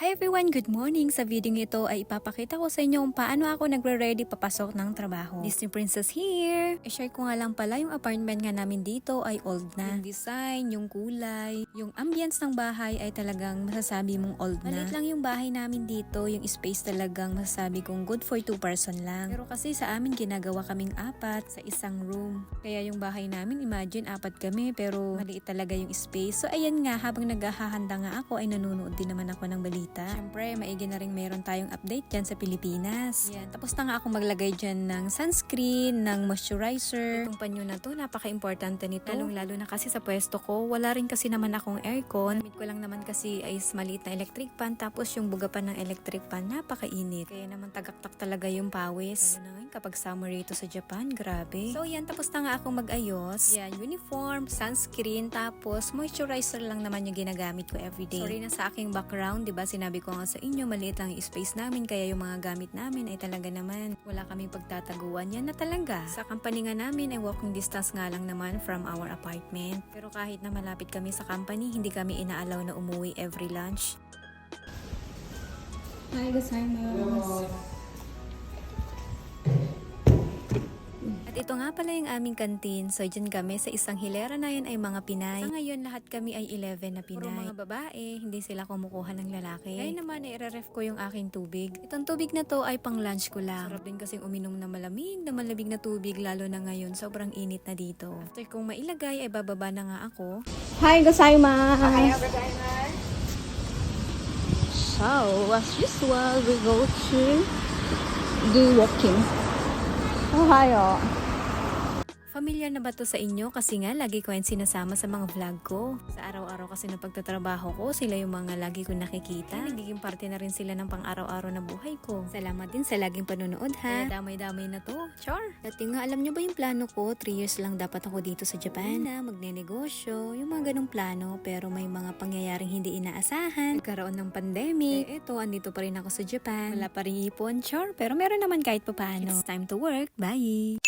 Hi everyone! Good morning! Sa video ito ay ipapakita ko sa inyo kung paano ako nagre-ready papasok ng trabaho. Disney Princess here! I-share ko nga lang pala yung apartment nga namin dito ay old na. Yung design, yung kulay, yung ambience ng bahay ay talagang masasabi mong old na. Maliit lang yung bahay namin dito, yung space talagang masasabi kong good for two person lang. Pero kasi sa amin ginagawa kaming apat sa isang room. Kaya yung bahay namin, imagine apat kami pero maliit talaga yung space. So ayan nga, habang naghahanda nga ako ay nanonood din naman ako ng balita. Siyempre, maigi na rin meron tayong update dyan sa Pilipinas. Yan, tapos na nga akong maglagay dyan ng sunscreen, ng moisturizer. Itong panyo na to, napaka-importante nito. Lalong lalo na kasi sa pwesto ko, wala rin kasi naman akong aircon. Gamit ko lang naman kasi ay maliit na electric pan, tapos yung buga pa ng electric pan, napakainit. Kaya naman tagaktak talaga yung pawis. Lalo na kapag summer rito sa Japan, grabe. So yan, tapos na nga akong mag-ayos. Yan, uniform, sunscreen, tapos moisturizer lang naman yung ginagamit ko everyday. Sorry na sa aking background, di ba sinabi ko nga sa inyo, maliit lang yung space namin, kaya yung mga gamit namin ay talaga naman wala kaming pagtataguan. Yan na talaga. Sa company nga namin ay walking distance nga lang naman from our apartment. Pero kahit na malapit kami sa company, hindi kami inaalaw na umuwi every lunch. Hi, gozaimasu. At ito nga pala yung aming kantin. So, dyan kami sa isang hilera na yun ay mga Pinay. Sa ngayon, lahat kami ay 11 na Pinay. Puro mga babae, hindi sila kumukuha ng lalaki. Ngayon naman, i-ref ko yung aking tubig. Itong tubig na to ay pang lunch ko lang. Sarap din kasing uminom na malamig, na malamig na tubig, lalo na ngayon, sobrang init na dito. After kong mailagay, ay bababa na nga ako. Hi, gozaimasu. So, as usual, we go to do walking. Ohayo. Familiar na ba to sa inyo? Kasi nga, lagi ko yan sinasama sa mga vlog ko. Sa araw-araw kasi ng pagtatrabaho ko, sila yung mga lagi ko nakikita. Nagiging parte na rin sila ng pang-araw-araw na buhay ko. Salamat din sa laging panonood ha. Kaya damay-damay na to. Char! Dati nga, alam nyo ba yung plano ko? 3 years lang dapat ako dito sa Japan na magnenegosyo. Yung mga ganong plano. Pero may mga pangyayaring hindi inaasahan. Nagkaroon ng pandemic. Eh, eto, andito pa rin ako sa Japan. Wala pa rin ipon. Char! Pero meron naman kahit papano. It's time to work. Bye!